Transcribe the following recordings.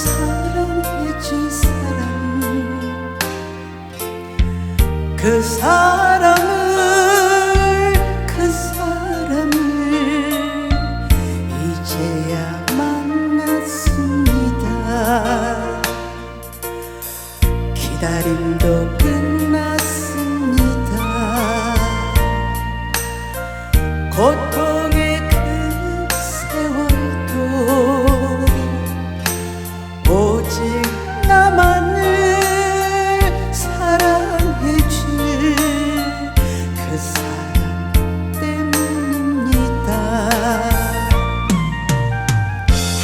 사랑해줄 사람 그 사람을 그 사람을 이제야 만났습니다. 기다림도 끝났습니다. 고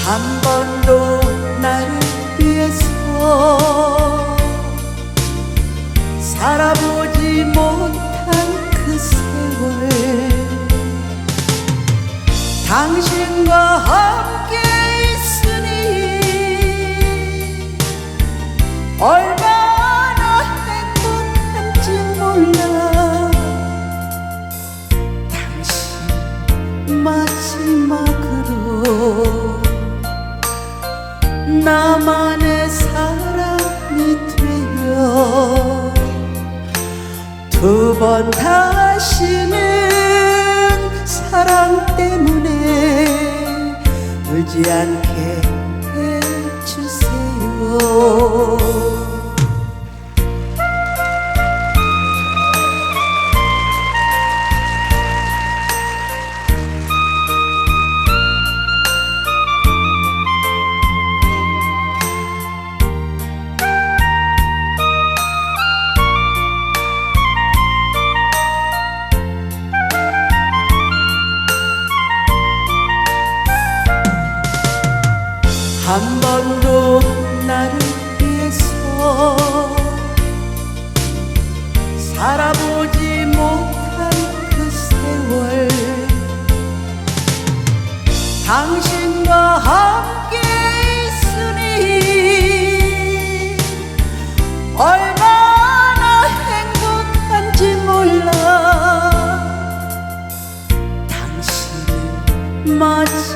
한 번도 나를 위해서 살아보지 못한 그 세월. 당신과 함께 나만의 사랑이 되어 두 번 다시는 사랑 때문에 울지 않게 해주세요. 한 번도 나를 위해서 살아보지 못한 그 세월. 당신과 함께 있으니 얼마나 행복한지 몰라. 당신은 마지